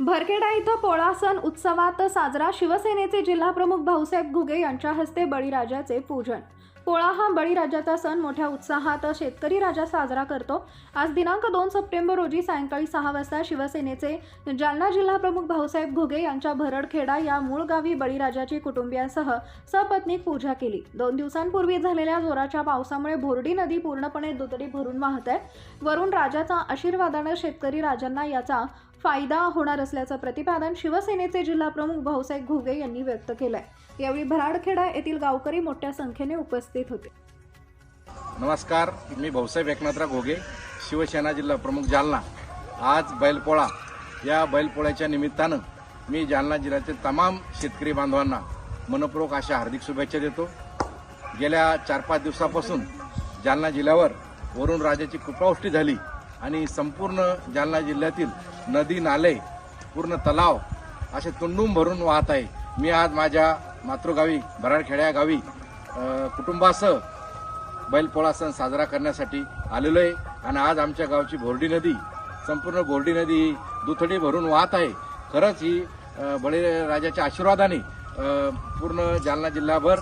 भरखेडा इथं पोळा सण उत्सवात साजरा शिवसेनेचे जिल्हाप्रमुख भाऊसाहेब घुगे यांच्या हस्ते बळीराजाचे पूजन. पोळा हा बळीराजाचा सण मोठ्या उत्साहात शेतकरी राजा साजरा करतो. आज दिनांक दोन सप्टेंबर रोजी सायंकाळी सहा वाजता शिवसेनेचे जालना जिल्हाप्रमुख भाऊसाहेब घुगे यांच्या भरडखेडा या मूळ गावी बळीराजाची कुटुंबियांसह सपत्नीक पूजा केली. दोन दिवसांपूर्वी झालेल्या जोराच्या पावसामुळे भोरडी नदी पूर्णपणे दुतडी भरून वाहत आहे. वरून राजाचा आशीर्वादानं शेतकरी राजांना याचा फायदा होणार असल्याचं प्रतिपादन शिवसेनेचे जिल्हाप्रमुख भाऊसाहेब घुगे यांनी व्यक्त केलंय. यावेळी भराडखेडा येथील गावकरी मोठ्या संख्येने उपस्थित होते. नमस्कार मी भाऊसाहेब एकनाथराव घोगे शिवसेना जिल्हा प्रमुख जालना. आज बैलपोळा. या बैलपोळ्याच्या निमित्तानं मी जालना जिल्ह्यातील तमाम शेतकरी बांधवांना मनपूर्वक अशा हार्दिक शुभेच्छा देतो. गेल्या चार पाच दिवसापासून जालना जिल्ह्यावर वरून राजाची कृपावृष्टी झाली. आणि संपूर्ण जालना जिल्ह्यातील नदी नाले पूर्ण तलाव असे तुंडून भरून वाहत आहे. मी आज माझ्या मातृगावी भराडखेड्या गावी कुटुंबासह बैलपोळा सण साजरा करण्यासाठी आलेलो आहे. आणि आज आमच्या गावची बोर्डी नदी संपूर्ण बोर्डी नदी ही दुथडी भरून वाहत आहे. खरंच ही बळीराजाच्या आशीर्वादाने पूर्ण जालना जिल्हाभर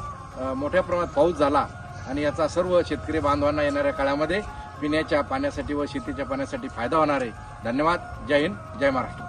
मोठ्या प्रमाणात पाऊस झाला. आणि याचा सर्व शेतकरी बांधवांना येणाऱ्या काळामध्ये पिण्याच्या पाण्यासाठी व शेतीच्या पाण्यासाठी फायदा होणार आहे. धन्यवाद. जय हिंद. जय महाराष्ट्र.